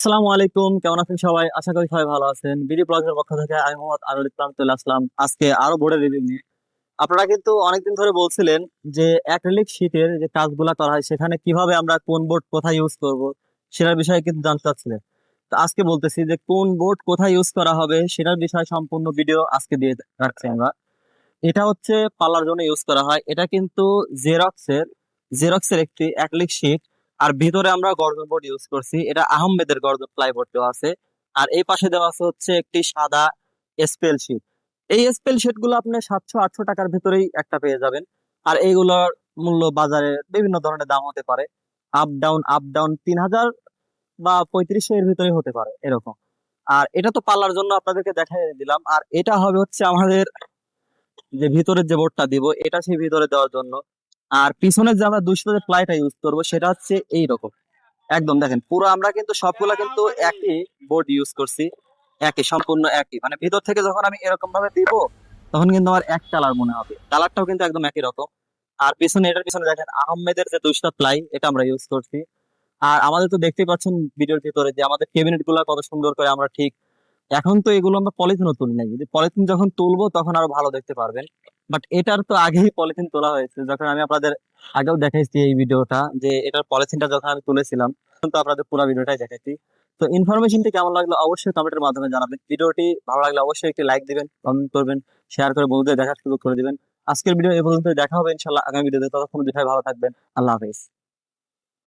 আসসালামু আলাইকুম, কেমন আছেন সবাই? আশা করি সবাই ভালো আছেন। বিডি ব্লগের পক্ষ থেকে আমি মোহাম্মদ আনুল ইসলাম চলে আসলাম আজকে আরও বোর্ডের রিভিউ নিয়ে। আপনারা কিন্তু অনেকদিন ধরে বলছিলেন যে অ্যাক্রিলিক শীটের যে কাজগুলা করা হয়, সেখানে কীভাবে আমরা কোন বোর্ড কোথায় ইউজ করব, সেটার বিষয়ে কিন্তু জানতে চাচ্ছিলেন। তো আজকে বলতেছি যে কোন বোর্ড কোথায় ইউজ করা হবে, সেটার বিষয়ে সম্পূর্ণ ভিডিও আজকে দিয়ে রাখছি আমরা। এটা হচ্ছে পাল্লার জন্য ইউজ করা হয়। এটা কিন্তু জেরক্সের জেরক্সের একটি অ্যাক্রিলিক শীট আর ভিতরে আমরা গর্জন বোর্ড ইউজ করছি। এটা আহমেদের গর্জন প্লাইবোর্ড দেওয়া আছে। আর এই পাশে দেওয়া আছে হচ্ছে একটি সাদা স্পেল শিট এই স্পেল শিটগুলো আপনি সাতশো, আটশো টাকার ভিতরেই একটা পেয়ে যাবেন। আর এইগুলোর মূল্য বাজারে বিভিন্ন ধরনের দাম হতে পারে। আপ ডাউন আপ ডাউন তিন হাজার বা পঁয়ত্রিশশো এর ভিতরে হতে পারে এরকম। আর এটা তো পাল্লার জন্য আপনাদেরকে দেখাই দিলাম। আর এটা হবে হচ্ছে আমাদের যে ভিতরের যে বোর্ডটা দিব, এটা সেই ভিতরে দেওয়ার জন্য। আর পিছনের যে আমরা দুশো যে প্লাইটা ইউজ করব, সেটা হচ্ছে এই রকম একদম দেখেন, পুরো আমরা কিন্তু সবগুলা কিন্তু একই বোর্ড ইউজ করছি। একই, সম্পূর্ণ একই। মানে ভিতর থেকে যখন আমি এরকম ভাবে দিব, তখন কিন্তু আমার এক কালার মনে হবে। কালারটাও কিন্তু একদম একই রকম। আর পিছনে, এটার পিছনে দেখেন, আহমেদের যে দুশো প্লাই এটা আমরা ইউজ করছি। আর আমাদের তো দেখতেই পাচ্ছেন ভিডিওর ভিতরে যে আমাদের ক্যাবিনেটগুলা কত সুন্দর করে আমরা ঠিক এখন তো এগুলো আমরা পলিথিনও তুলি নাই। যদি পলিথিন যখন তুলবো, তখন আরও ভালো দেখতে পারবেন। বাট এটার তো আগেই পলিথিন তোলা হয়েছে। যখন আমি আপনাদের আগেও দেখাইছি এই ভিডিওটা, যে এটার পলিথিনটা যখন আমি তুলেছিলাম তো আপনাদের পুরো ভিডিওটাই দেখাইছি। তো ইনফরমেশনটি কেমন লাগল অবশ্যই কমেন্টের মাধ্যমে জানাবেন। ভিডিওটি ভালো লাগলে অবশ্যই একটি লাইক দিবেন কমেন্ট করবেন শেয়ার করে বন্ধুদের দেখার সুযোগ করে দিবেন। আজকের ভিডিও এ পর্যন্ত দেখা হবে ইনশাল্লাহ আগামী ভিডিওতে ততক্ষণ দেখায় ভালো থাকবেন। আল্লাহ হাফিজ।